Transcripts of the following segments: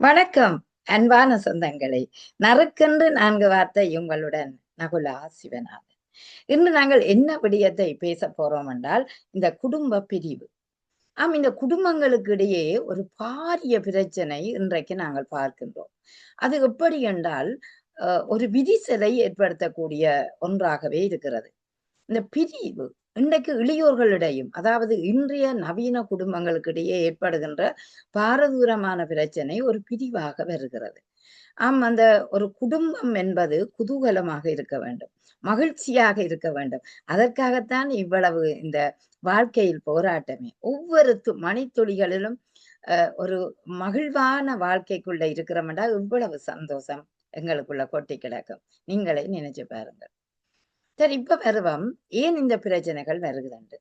வணக்கம். அன்பான சொந்தங்களை நறுக்கென்று நான்கு வார்த்தை உங்களுடன் நகுலா சிவநாதன் இன்று நாங்கள் என்ன விடயத்தை பேச போறோம் என்றால் இந்த குடும்ப பிரிவு. ஆம் இந்த குடும்பங்களுக்கு இடையே ஒரு பாரிய பிரச்சனை இன்றைக்கு நாங்கள் பார்க்கின்றோம். அது எப்படி என்றால் ஒரு விரிசலை ஏற்படுத்தக்கூடிய ஒன்றாகவே இருக்கிறது. இந்த பிரிவு இன்றைக்கு இளையோர்களிடையும் அதாவது இன்றைய நவீன குடும்பங்களுக்கு இடையே ஏற்படுகின்ற பாரதூரமான பிரச்சனை ஒரு பிரிவாக வருகிறது. ஆம் அந்த ஒரு குடும்பம் என்பது குதூகலமாக இருக்க வேண்டும் மகிழ்ச்சியாக இருக்க வேண்டும். அதற்காகத்தான் இவ்வளவு இந்த வாழ்க்கையில் போராட்டமே. ஒவ்வொரு மணித்துளிகளிலும் ஒரு மகிழ்வான வாழ்க்கைக்குள்ள இருக்கிறோம்டா இவ்வளவு சந்தோஷம் எங்களுக்குள்ள கொட்டி கிடக்கும். நீங்களே நினைச்சு பாருங்கள். சரி இப்ப வருவம் ஏன் இந்த பிரச்சனைகள் வருகுதுண்டு?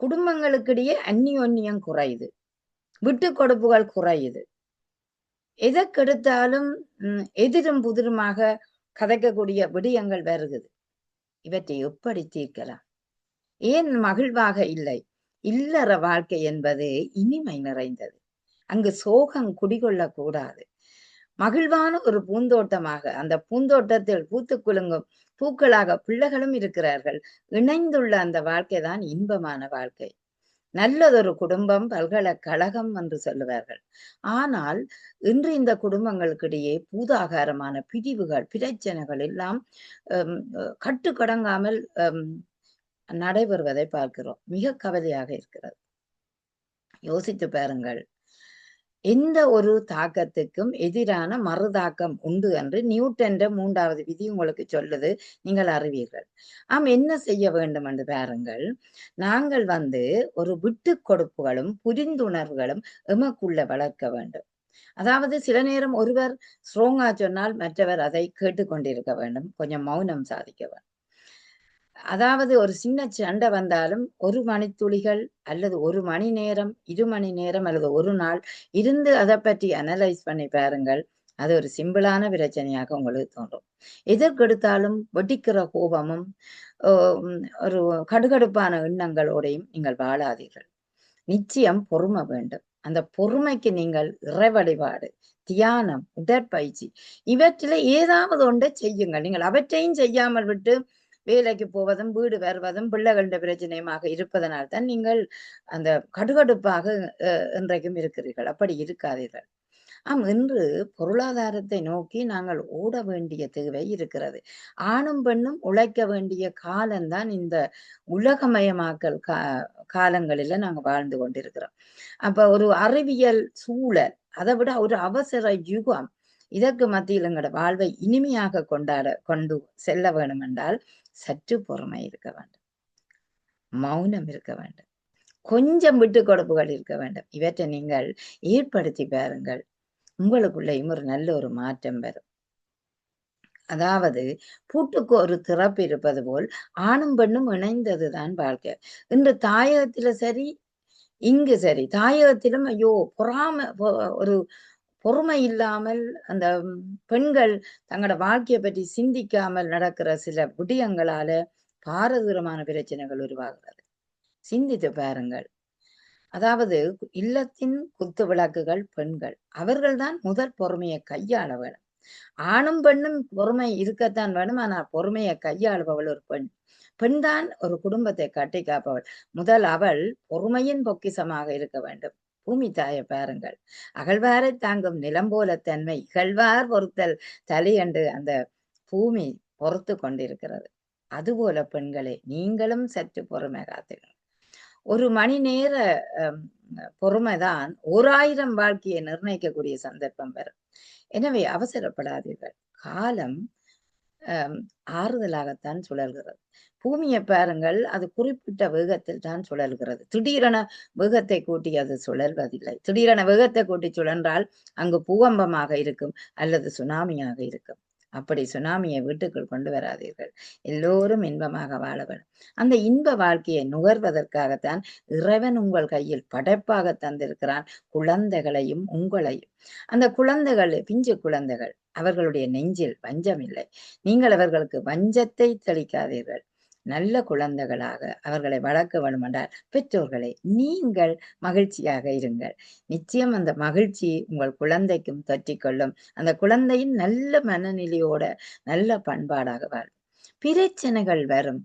குடும்பங்களுக்கிடையே அந்நியோன்னியம் குறையுது. விட்டு கொடுப்புகள் குறையுது. எதற்கெடுத்தாலும் எதிரும் புதிருமாக கதைக்கக்கூடிய விடயங்கள் வருகுது. இவற்றை எப்படி தீர்க்கலாம்? ஏன் மகிழ்வாக இல்லை? இல்லற வாழ்க்கை என்பது இனிமை நிறைந்தது. அங்கு சோகம் குடிகொள்ளக்கூடாது மகிழ்வான ஒரு பூந்தோட்டமாக அந்த பூந்தோட்டத்தில் பூத்து குலுங்கும் பூக்களாக பிள்ளைகளும் இருக்கிறார்கள். இணைந்துள்ள அந்த வாழ்க்கை தான் இன்பமான வாழ்க்கை. நல்லதொரு குடும்பம் பல்கலைக்கழகம் என்று சொல்லுவார்கள். ஆனால் இன்று இந்த குடும்பங்களுக்கிடையே பூதாகாரமான பிரிவுகள் பிரச்சனைகள் எல்லாம் கட்டுக்கடங்காமல் நடைபெறுவதை பார்க்கிறோம். மிக கவலையாக இருக்கிறது. யோசித்து பாருங்கள். எந்த ஒரு தாக்கத்துக்கும் எதிரான மறுதாக்கம் உண்டு என்று நியூட்டன் மூன்றாவது விதி உங்களுக்கு சொல்லுது. நீங்கள் அறிவீர்கள். ஆம் என்ன செய்ய வேண்டும் என்று பாருங்கள். நாங்கள் வந்து ஒரு விட்டு கொடுப்புகளும் புரிந்துணர்வுகளும் எமக்குள்ள வளர்க்க வேண்டும். அதாவது சில நேரம் ஒருவர் ஸ்ட்ராங்கா சொன்னால் மற்றவர் அதை கேட்டுக்கொண்டிருக்க வேண்டும். கொஞ்சம் மௌனம் சாதிக்க வேண்டும். அதாவது ஒரு சின்ன சண்டை வந்தாலும் ஒரு மணித்துளிகள் அல்லது ஒரு மணி நேரம் இரு மணி நேரம் அல்லது ஒரு நாள் இருந்து அதை பற்றி அனலைஸ் பண்ணி பாருங்கள். அது ஒரு சிம்பிளான பிரச்சனையாக உங்களுக்கு தோன்றும். எதற்கெடுத்தாலும் வெடிக்கிற கோபமும் ஒரு கடுகடுப்பான எண்ணங்களோடையும் நீங்கள் வாழாதீர்கள். நிச்சயம் பொறுமை வேண்டும். அந்த பொறுமைக்கு நீங்கள் இறைவழிபாடு தியானம் உடற்பயிற்சி இவற்றில ஏதாவது ஒன்றை செய்யுங்கள். நீங்கள் அவற்றையும் செய்யாமல் விட்டு வேலைக்கு போவதும் வீடு வருவதும் பிள்ளைகளின் பிரச்சனையுமாக இருப்பதனால் தான் நீங்கள் அந்த கடுகடுப்பாக இன்றைக்கும் இருக்கிறீர்கள். அப்படி இருக்காதீர்கள் ஆம் இன்று பொருளாதாரத்தை நோக்கி நாங்கள் ஓட வேண்டிய தேவை இருக்கிறது. ஆணும் பெண்ணும் உழைக்க வேண்டிய காலம்தான் இந்த உலகமயமாக்கல் கா காலங்களில நாங்கள் வாழ்ந்து கொண்டிருக்கிறோம். அப்ப ஒரு அறிவியல் சூழல் அதை விட ஒரு அவசர யுகம் இதற்கு மத்தியில் எங்களோட வாழ்வை இனிமையாக கொண்டாட கொண்டு செல்ல வேணும் என்றால் சற்று பொறுமை இருக்க வேண்டும். மௌனம் இருக்க வேண்டும். கொஞ்சம் விட்டு கொடுப்புகள் இருக்க வேண்டும். இவற்றை நீங்கள் ஏற்படுத்தி பாருங்கள். உங்களுக்குள்ளேயும் ஒரு நல்ல ஒரு மாற்றம் வரும். அதாவது பூட்டுக்கு ஒரு திறப்பு இருப்பது போல் ஆணும் பெண்ணும் இணைந்ததுதான் வாழ்க்கை. இன்று தாயகத்தில சரி இங்கு சரி தாயகத்திலும் ஐயோ பொறாம ஒரு பொறுமை இல்லாமல் அந்த பெண்கள் தங்களோட வாழ்க்கையை பற்றி சிந்திக்காமல் நடக்கிற சில விடயங்களால பாரதூரமான பிரச்சனைகள் உருவாகிறது. சிந்தித்து பாருங்கள். அதாவது இல்லத்தின் குத்து விளக்குகள் பெண்கள். அவர்கள்தான் முதல் பொறுமையை கையாள வேணும். ஆணும் பெண்ணும் பொறுமை இருக்கத்தான் வேணும். ஆனால் பொறுமையை கையாளுபவள் ஒரு பெண். பெண்தான் ஒரு குடும்பத்தை கட்டி காப்பவள். முதல் அவள் பொறுமையின் பொக்கிசமாக இருக்க வேண்டும். பூமி தாய பாருங்கள். அகழ்வாரை தாங்கும் நிலம் போல தன்மை இகழ்வார் பொறுத்தல் தலை என்று அந்த பூமி பொறுத்து கொண்டிருக்கிறது. அதுபோல பெண்களே நீங்களும் சற்று பொறுமை காத்துங்கள். ஒரு மணி நேர பொறுமைதான் ஆயிரம் வாழ்க்கையை நிர்ணயிக்கக்கூடிய சந்தர்ப்பம் வரும். எனவே அவசரப்படாதீர்கள். காலம் ஆறுதலாகத்தான் சுழல்கிறது. பூமியை பாருங்கள் அது குறிப்பிட்ட வேகத்தில் தான் சுழல்கிறது. திடீரென வேகத்தை கூட்டி அது சுழல்வதில்லை. திடீரென வேகத்தை கூட்டி சுழன்றால் அங்கு பூகம்பமாக இருக்கும் அல்லது சுனாமியாக இருக்கும். அப்படி சுனாமியை வீட்டுக்குள் கொண்டு வராதீர்கள். எல்லோரும் இன்பமாக வாழ வேண்டும். அந்த இன்ப வாழ்க்கையை நுகர்வதற்காகத்தான் இறைவன் உங்கள் கையில் படைப்பாக தந்திருக்கிறான். குழந்தைகளையும் உங்களையும். அந்த குழந்தைகள் பிஞ்சு குழந்தைகள் அவர்களுடைய நெஞ்சில் வஞ்சம் இல்லை. நீங்கள் அவர்களுக்கு வஞ்சத்தை தெளிக்காதீர்கள். நல்ல குழந்தைகளாக அவர்களை வளர்க்க வேண்டும் என்றால் பெற்றோர்களை நீங்கள் மகிழ்ச்சியாக இருங்கள். நிச்சயம் அந்த மகிழ்ச்சி உங்கள் குழந்தைக்கும் தொற்றிக்கொள்ளும். அந்த குழந்தையின் நல்ல மனநிலையோட நல்ல பண்பாடாக வாழும் பிரச்சனைகள் வரும்.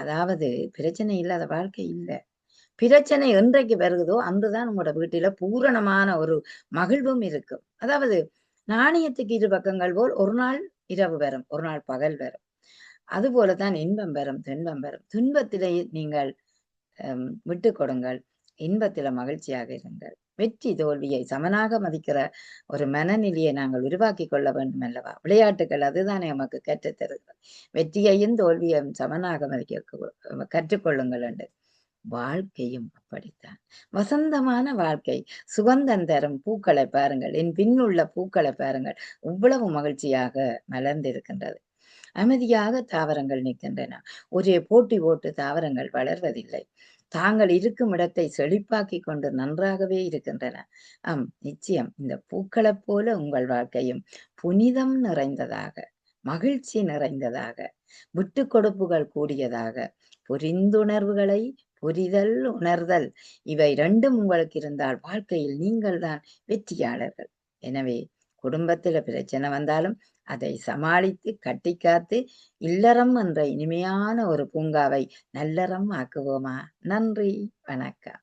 அதாவது பிரச்சனை இல்லாத வாழ்க்கை இல்லை. பிரச்சனை என்றைக்கு வருகுதோ அன்றுதான் உங்களோட வீட்டில பூரணமான ஒரு மகிழ்வும் இருக்கும். அதாவது நாணயத்துக்கு இரு பக்கங்கள் போல் ஒரு நாள் இரவு வரும் ஒரு நாள் பகல் வரும். அதுபோலதான் இன்பம் பெறும் துன்பம் பெறும். துன்பத்திலே நீங்கள் விட்டு கொடுங்கள். இன்பத்தில மகிழ்ச்சியாக இருங்கள். வெற்றி தோல்வியை சமனாக மதிக்கிற ஒரு மனநிலையை நாங்கள் உருவாக்கி கொள்ள வேண்டும் அல்லவா? விளையாட்டுகள் அதுதானே நமக்கு கற்றுத்தருகிறது வெற்றியையும் தோல்வியையும் சமனாக மதிக்க கற்றுக்கொள்ளுங்கள் என்று. வாழ்க்கையும் அப்படித்தான். வசந்தமான வாழ்க்கை சுகந்தம் தரும் பூக்களை பாருங்கள். என் பின்னுள்ள பூக்களை பாருங்கள். இவ்வளவு மகிழ்ச்சியாக மலர்ந்திருக்கின்றது. அமைதியாக தாவரங்கள் நிற்கின்றன. ஒரே போட்டி போட்டு தாவரங்கள் வளர்வதில்லை. தாங்கள் இருக்கும் இடத்தை செழிப்பாக்கி கொண்டு நன்றாகவே இருக்கின்றன. ஆம் நிச்சயம் இந்த பூக்களைப் போல உங்கள் வாழ்க்கையும் புனிதம் நிறைந்ததாக மகிழ்ச்சி நிறைந்ததாக விட்டு கொடுப்புகள் கூடியதாக புரிந்துணர்வுகளை புரிதல் உணர்தல் இவை ரெண்டும் உங்களுக்கு இருந்தால் வாழ்க்கையில் நீங்கள்தான் வெற்றியாளர்கள். எனவே குடும்பத்தில் பிரச்சனை வந்தாலும் அதை சமாளித்து கட்டிக்காத்து இல்லறம் என்ற இனிமையான ஒரு பூங்காவை நல்லறம் ஆக்குவோமா? நன்றி வணக்கம்.